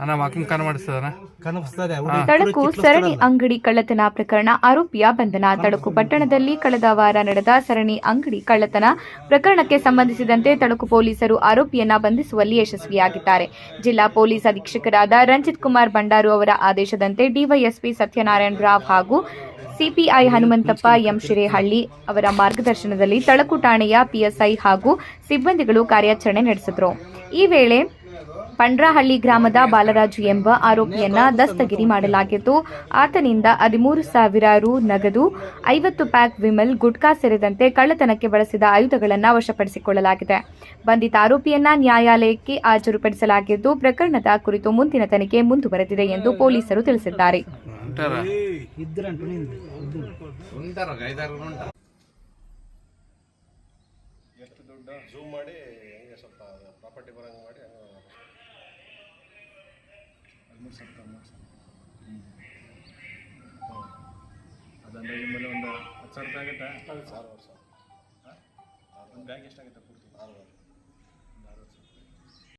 ಅಣ್ಣ ವಾಕಿಂಗ್ ಕಾನ್ ಮಾಡಿಸ್ತದಣ್ಣ ಕನಪಿಸ್ತದೆ ತಳಕು ಸರಣಿ ಅಂಗಡಿ ಕಳ್ಳತನ ಪ್ರಕರಣ ಆರೋಪಿಯ ಬಂಧನ. ತಳಕು ಪಟ್ಟಣದಲ್ಲಿ ಕಳೆದ ವಾರ ನಡೆದ ಸರಣಿ ಅಂಗಡಿ ಕಳ್ಳತನ ಪ್ರಕರಣಕ್ಕೆ ಸಂಬಂಧಿಸಿದಂತೆ ತಳಕು ಪೊಲೀಸರು ಆರೋಪಿಯನ್ನ ಬಂಧಿಸುವಲ್ಲಿ ಯಶಸ್ವಿಯಾಗಿದ್ದಾರೆ. ಜಿಲ್ಲಾ ಪೊಲೀಸ್ ಅಧೀಕ್ಷಕರಾದ ರಂಜಿತ್ ಕುಮಾರ್ ಭಂಡಾರು ಅವರ ಆದೇಶದಂತೆ ಡಿವೈಎಸ್ಪಿ ಸತ್ಯನಾರಾಯಣ ರಾವ್ ಹಾಗೂ ಸಿಪಿಐ ಹನುಮಂತಪ್ಪ ಎಂ ಶಿರೇಹಳ್ಳಿ ಅವರ ಮಾರ್ಗದರ್ಶನದಲ್ಲಿ ತಳಕು ಠಾಣೆಯ ಪಿಎಸ್ಐ ಹಾಗೂ ಸಿಬ್ಬಂದಿಗಳು ಕಾರ್ಯಾಚರಣೆ ನಡೆಸಿದರು. ಈ ವೇಳೆ ಪಂಡ್ರಹಳ್ಳಿ ಗ್ರಾಮದ ಬಾಲರಾಜು ಎಂಬ ಆರೋಪಿಯನ್ನ ದಸ್ತಗಿರಿ ಮಾಡಲಾಗಿದ್ದು, ಆತನಿಂದ ಹದಿಮೂರು ಸಾವಿರ ರು ನಗದು, ಐವತ್ತು ಪ್ಯಾಕ್ ವಿಮಲ್ ಗುಟ್ಕಾ ಸೇರಿದಂತೆ ಕಳ್ಳತನಕ್ಕೆ ಬಳಸಿದ ಆಯುಧಗಳನ್ನು ವಶಪಡಿಸಿಕೊಳ್ಳಲಾಗಿದೆ. ಬಂಧಿತ ಆರೋಪಿಯನ್ನ ನ್ಯಾಯಾಲಯಕ್ಕೆ ಹಾಜರುಪಡಿಸಲಾಗಿದ್ದು, ಪ್ರಕರಣದ ಕುರಿತು ಮುಂದಿನ ತನಿಖೆ ಮುಂದುವರೆದಿದೆ ಎಂದು ಪೊಲೀಸರು ತಿಳಿಸಿದ್ದಾರೆ. ಹೊಂಟಾರ ಇದ್ರಂಟು ನಿಂದು ಅದಂದ್ರೆ ನಿಮ್ಮಲ್ಲಿ ಒಂದು ಹತ್ತು ಸಾವಿರ ರೂಪಾಯಿ ಆಗುತ್ತಾ ಒಂದು ಬ್ಯಾಗ್ ಎಷ್ಟಾಗುತ್ತೆ ಪೂರ್ತಿ